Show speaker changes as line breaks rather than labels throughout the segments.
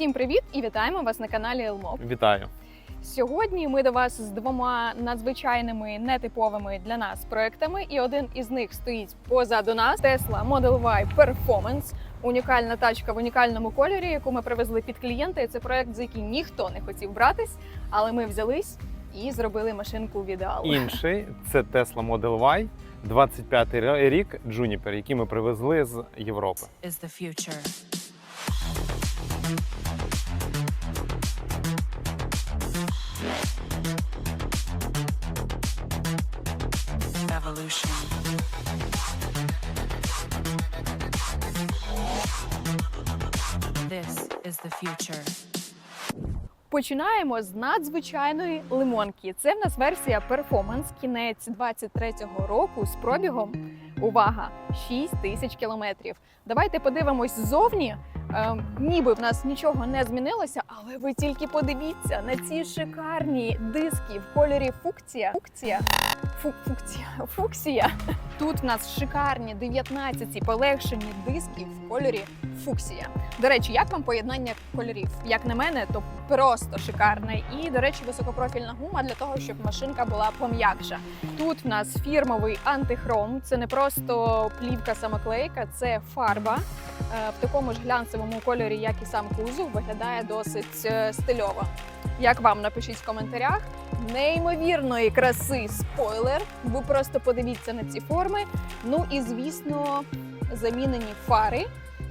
Всім привіт і вітаємо вас на каналі Елмоп.
Вітаю.
Сьогодні ми до вас з двома надзвичайними нетиповими для нас проектами, і один із них стоїть позаду нас Tesla Model Y Performance. Унікальна тачка в унікальному кольорі, яку ми привезли під клієнта. І це проект, за який ніхто не хотів братись, але ми взялись і зробили машинку в ідеал.
Інший це Tesla Model Y, 25 рік Juniper, який ми привезли з Європи.
is the future. Future.
Починаємо з надзвичайної лимонки. Це в нас версія Performance, кінець 23-го року з пробігом. Увага! 6 тисяч кілометрів. Давайте подивимось ззовні. Е, ніби в нас нічого не змінилося, але ви тільки подивіться на ці шикарні диски в кольорі фукція. Фукція. Фу, фукція. Фуксія. Тут в нас шикарні 19 полегшені диски в кольорі фуксія. До речі, як вам поєднання кольорів? Як на мене, то просто шикарне. І, до речі, високопрофільна гума для того, щоб машинка була пом'якша. Тут в нас фірмовий антихром. Це не просто плівка самоклейка, це фарба. Е, В такому ж глянцевому кольорі, як і сам кузов, виглядає досить е, стильово. Як вам напишіть в коментарях? Неймовірної краси спойлер. Ви просто подивіться на ці форми. Ну і звісно, замінені фари.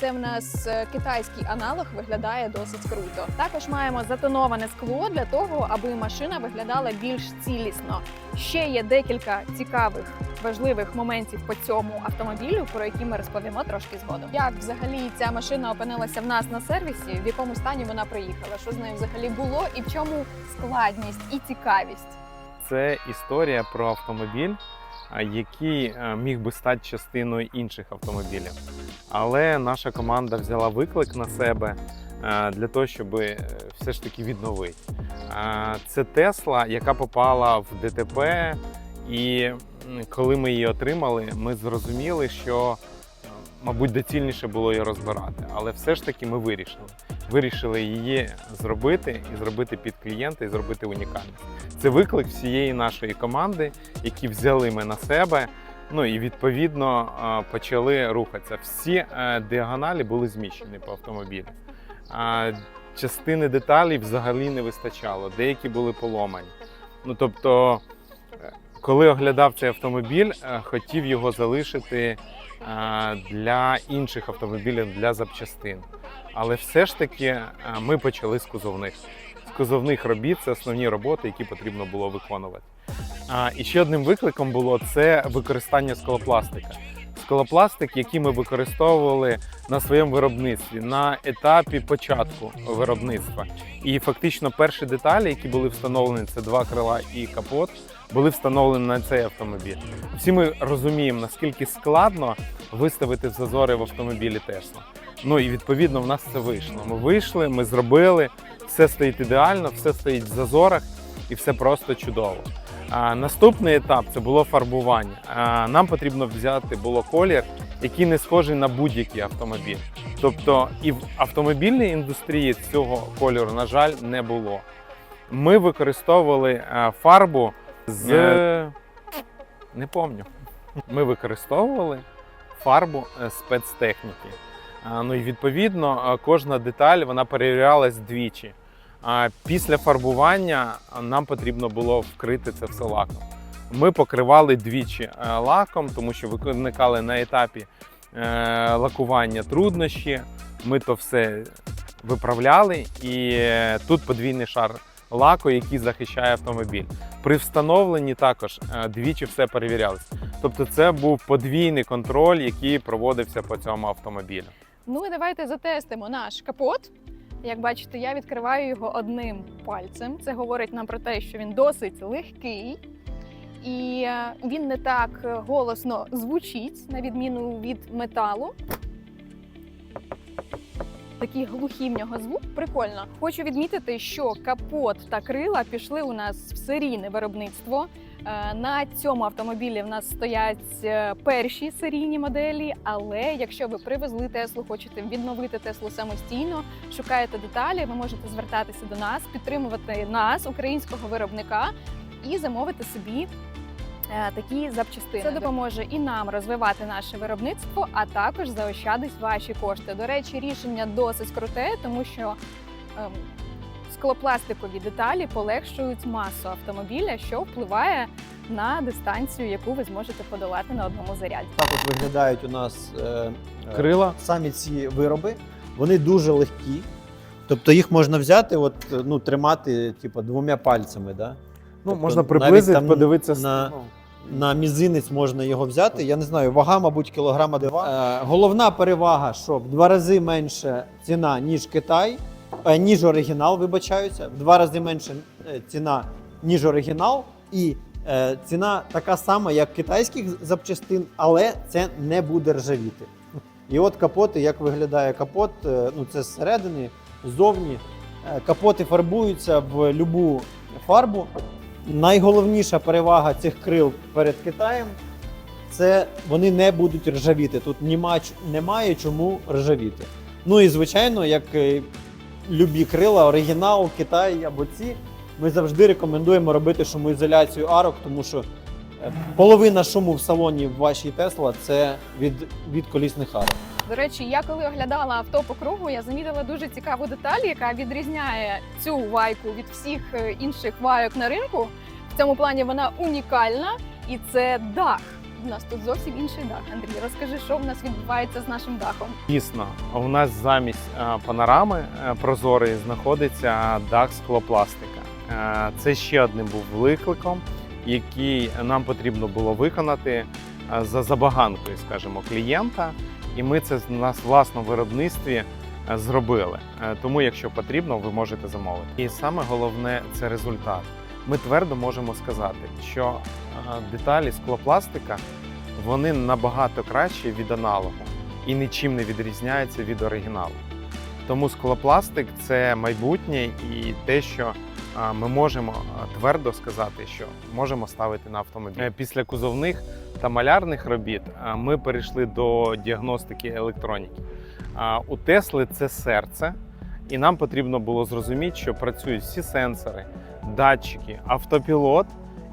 Це в нас е, китайський аналог виглядає досить круто. Також маємо затоноване скло для того, аби машина виглядала більш цілісно. Ще є декілька цікавих важливих моментів по цьому автомобілю, про які ми розповімо трошки згодом. Як взагалі ця машина опинилася в нас на сервісі, в якому стані вона приїхала, що з нею взагалі було, і в чому складність і цікавість.
Це історія про автомобіль, який е, міг би стати частиною інших автомобілів. Але наша команда взяла виклик на себе е, для того, щоб е, все ж таки відновити. Це Тесла, яка попала в ДТП, і коли ми її отримали, ми зрозуміли, що, мабуть, доцільніше було її розбирати. Але все ж таки ми вирішили. Вирішили її зробити і зробити під клієнта, і зробити унікальність. Це виклик всієї нашої команди, які взяли ми на себе. Ну і відповідно е, почали рухатися. Всі е, діагоналі були зміщені по автомобілю. Частини деталей взагалі не вистачало, деякі були поломані. Ну тобто, е, коли оглядав цей автомобіль, е, хотів його залишити е, для інших автомобілів для запчастин. Але все ж таки е, ми почали з кузовних. З кузовних робіт це основні роботи, які потрібно було виконувати. І ще одним викликом було це використання скалопластика. Скалопластик, який ми використовували на своєму виробництві на етапі початку виробництва. І фактично перші деталі, які були встановлені, це два крила і капот, були встановлені на цей автомобіль. Всі ми розуміємо, наскільки складно виставити зазори в автомобілі Tesla. Ну і відповідно в нас це вийшло. Ми вийшли, ми зробили, все стоїть ідеально, все стоїть в зазорах і все просто чудово. А, наступний етап це було фарбування. А, нам потрібно взяти було колір, який не схожий на будь-який автомобіль. Тобто і в автомобільній індустрії цього кольору, на жаль, не було. Ми використовували е, фарбу з не пам'ятаю. Ми використовували фарбу е, спецтехніки. Ну і відповідно е, кожна деталь вона перевірялась двічі. Після фарбування нам потрібно було вкрити це все лаком. Ми покривали двічі е, лаком, тому що виникали на етапі е, лакування труднощі. Ми то все виправляли, і е, тут подвійний шар лаку, який захищає автомобіль. При встановленні також е, двічі все перевірялось. Тобто, це був подвійний контроль, який проводився по цьому автомобілю.
Ну і давайте затестимо наш капот. Як бачите, я відкриваю його одним пальцем. Це говорить нам про те, що він досить легкий. І е, він не так е, голосно звучить, на відміну від металу. Такий глухий в нього звук, прикольно. Хочу відмітити, що капот та крила пішли у нас в серійне виробництво. Е, На цьому автомобілі в нас стоять е, перші серійні моделі. Але якщо ви привезли Теслу, хочете відновити Теслу самостійно, шукаєте деталі, ви можете звертатися до нас, підтримувати нас, українського виробника, і замовити собі. Е, Такі запчастини це допоможе і нам розвивати наше виробництво, а також заощадить ваші кошти. До речі, рішення досить круте, тому що ем, склопластикові деталі полегшують масу автомобіля, що впливає на дистанцію, яку ви зможете подолати на одному заряді.
Так от виглядають у нас е, е,
Крила.
самі ці вироби. Вони дуже легкі. Тобто їх можна взяти, от, ну, тримати типу, двома пальцями. Да?
Ну,
Тобто
можна
навіть
приблизити,
там
подивитися
на-
ну,
На мізинець можна його взяти. Я не знаю, вага, мабуть, кілограма два. Е, головна перевага, що в два рази менше ціна, ніж Китай, е, ніж оригінал, вибачаюся, в два рази менше е, ціна, ніж оригінал, і е, ціна така сама, як китайських запчастин, але це не буде ржавіти. І от капоти, як виглядає капот, е, ну це зсередини, ззовні. Е, Капоти фарбуються в любу фарбу. Найголовніша перевага цих крил перед Китаєм це вони не будуть ржавіти. Тут нема, немає чому ржавіти. Ну і звичайно, як е, любі крила, оригінал, Китай або ці, ми завжди рекомендуємо робити шумоізоляцію арок, тому що половина шуму в салоні в вашій Тесла це від, від колісних арок.
До речі, я коли оглядала авто по кругу, я замітила дуже цікаву деталь, яка відрізняє цю вайку від всіх е, інших вайок на ринку. В цьому плані вона унікальна, і це дах. У нас тут зовсім інший дах. Андрій, розкажи, що в нас відбувається з нашим дахом.
Дійсно, у нас замість е, панорами е, прозорої знаходиться дах склопластика. Це ще одним був викликом, який нам потрібно було виконати е, за забаганкою, скажімо, клієнта. І ми це на власному виробництві е, зробили. Е, Тому, якщо потрібно, ви можете замовити. І саме головне це результат. Ми твердо можемо сказати, що деталі склопластика вони набагато кращі від аналогу і нічим не відрізняються від оригіналу. Тому склопластик це майбутнє і те, що ми можемо твердо сказати, що можемо ставити на автомобіль. Е, Після кузовних та малярних робіт ми перейшли до діагностики електроніки. У Тесли це серце, і нам потрібно було зрозуміти, що працюють всі сенсори, датчики, автопілот,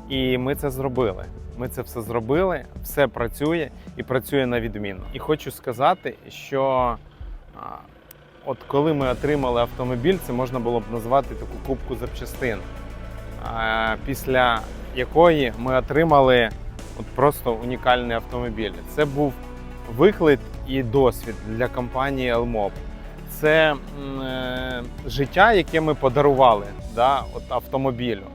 і ми це зробили. Ми це все зробили, все працює і працює на відмінно. І хочу сказати, що от коли ми отримали автомобіль, це можна було б назвати таку кубку запчастин, після якої ми отримали от просто унікальний автомобіль. Це був виклик і досвід для компанії Elmob. Це е, життя, яке ми подарували да, от автомобілю.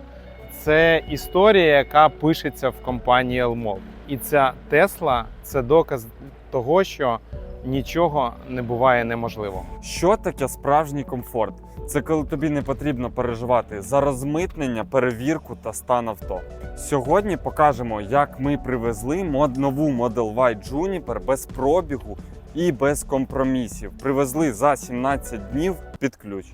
Це історія, яка пишеться в компанії Elmob. І ця Тесла це доказ того, що нічого не буває неможливого.
Що таке справжній комфорт? Це коли тобі не потрібно переживати за розмитнення, перевірку та стан авто. Сьогодні покажемо, як ми привезли мод нову Model Y Juniper без пробігу і без компромісів. Привезли за 17 днів під ключ.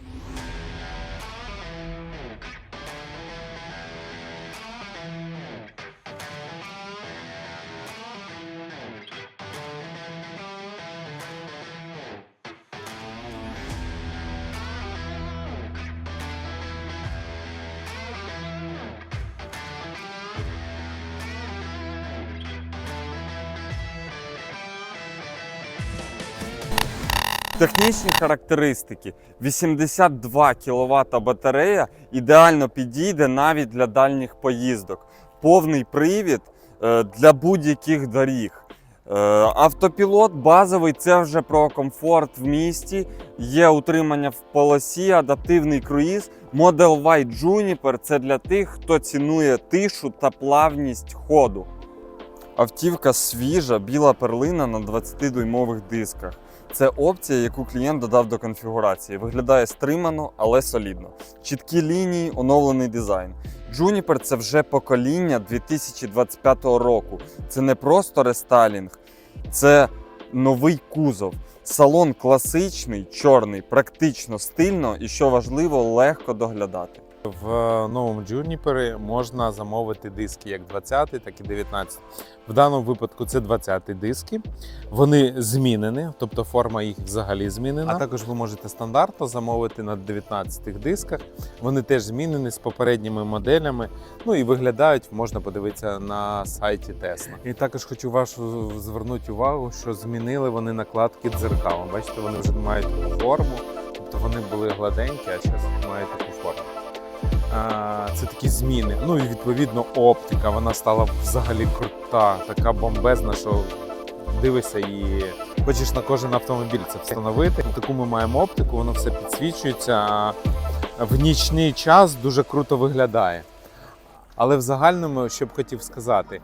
Технічні характеристики: 82 кВт батарея ідеально підійде навіть для дальніх поїздок. Повний привід е, для будь-яких доріг. Е, Автопілот базовий це вже про комфорт в місті. Є утримання в полосі, адаптивний круїз. Model Y Juniper це для тих, хто цінує тишу та плавність ходу. Автівка свіжа, біла перлина на 20-дюймових дисках. Це опція, яку клієнт додав до конфігурації. Виглядає стримано, але солідно. Чіткі лінії, оновлений дизайн. Juniper це вже покоління 2025 року. Це не просто рестайлінг, це новий кузов. Салон класичний, чорний, практично стильно і, що важливо, легко доглядати.
В новому Juniper можна замовити диски як 20, так і 19. В даному випадку це 20 диски. Вони змінені, тобто форма їх взагалі змінена. А також ви можете стандартно замовити на 19 дисках. Вони теж змінені з попередніми моделями. Ну і виглядають, можна подивитися на сайті Tesla. І також хочу вашу звернути увагу, що змінили вони накладки дзеркал. Бачите, вони вже мають форму, тобто вони були гладенькі, а зараз мають таку Це такі зміни. Ну і відповідно оптика. Вона стала взагалі крута, така бомбезна, що дивишся і хочеш на кожен автомобіль це встановити. Таку ми маємо оптику, воно все підсвічується. В нічний час дуже круто виглядає. Але в загальному, що б хотів сказати,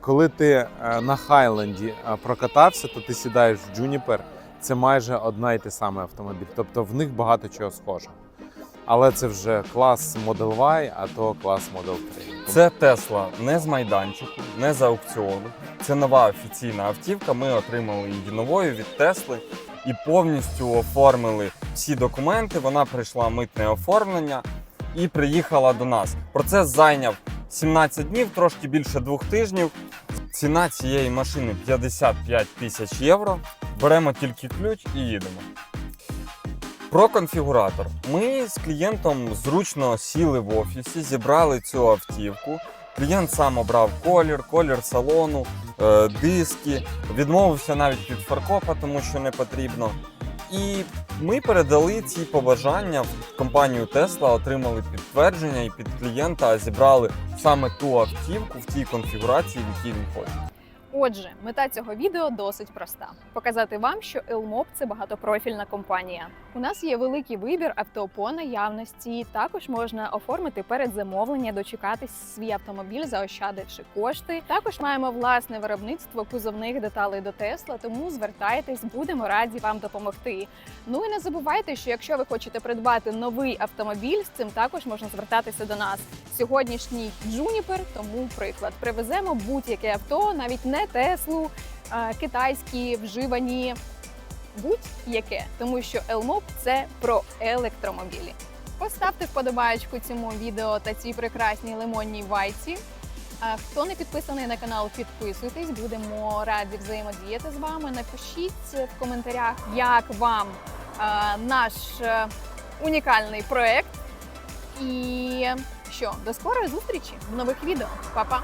коли ти на Хайленді прокатався, то ти сідаєш в Juniper, це майже одна і те саме автомобіль. Тобто в них багато чого схожого. Але це вже клас Model Y, а то клас Model 3.
Це Тесла не з майданчику, не з аукціону. Це нова офіційна автівка. Ми отримали її новою від Тесли і повністю оформили всі документи. Вона пройшла митне оформлення і приїхала до нас. Процес зайняв 17 днів, трошки більше двох тижнів. Ціна цієї машини 55 тисяч євро. Беремо тільки ключ і їдемо. Про конфігуратор. Ми з клієнтом зручно сіли в офісі, зібрали цю автівку. Клієнт сам обрав колір, колір салону, е, диски, відмовився навіть від фаркопа, тому що не потрібно. І ми передали ці побажання в компанію Tesla, отримали підтвердження і під клієнта зібрали саме ту автівку в тій конфігурації, в якій він хоче.
Отже, мета цього відео досить проста: показати вам, що Elmob – це багатопрофільна компанія. У нас є великий вибір авто по наявності. Також можна оформити передзамовлення, дочекатись свій автомобіль, заощадивши кошти. Також маємо власне виробництво кузовних деталей до Тесла, тому звертайтесь, будемо раді вам допомогти. Ну і не забувайте, що якщо ви хочете придбати новий автомобіль, з цим також можна звертатися до нас. Сьогоднішній Juniper тому приклад. Привеземо будь-яке авто, навіть не Теслу, китайські вживані, будь-яке, тому що Elmob – це про електромобілі. Поставте вподобаєчку цьому відео та цій прекрасній лимонній вайці. Хто не підписаний на канал, підписуйтесь, будемо раді взаємодіяти з вами. Напишіть в коментарях, як вам наш е, унікальний проект. І що, до скорої зустрічі в нових відео. Па-па!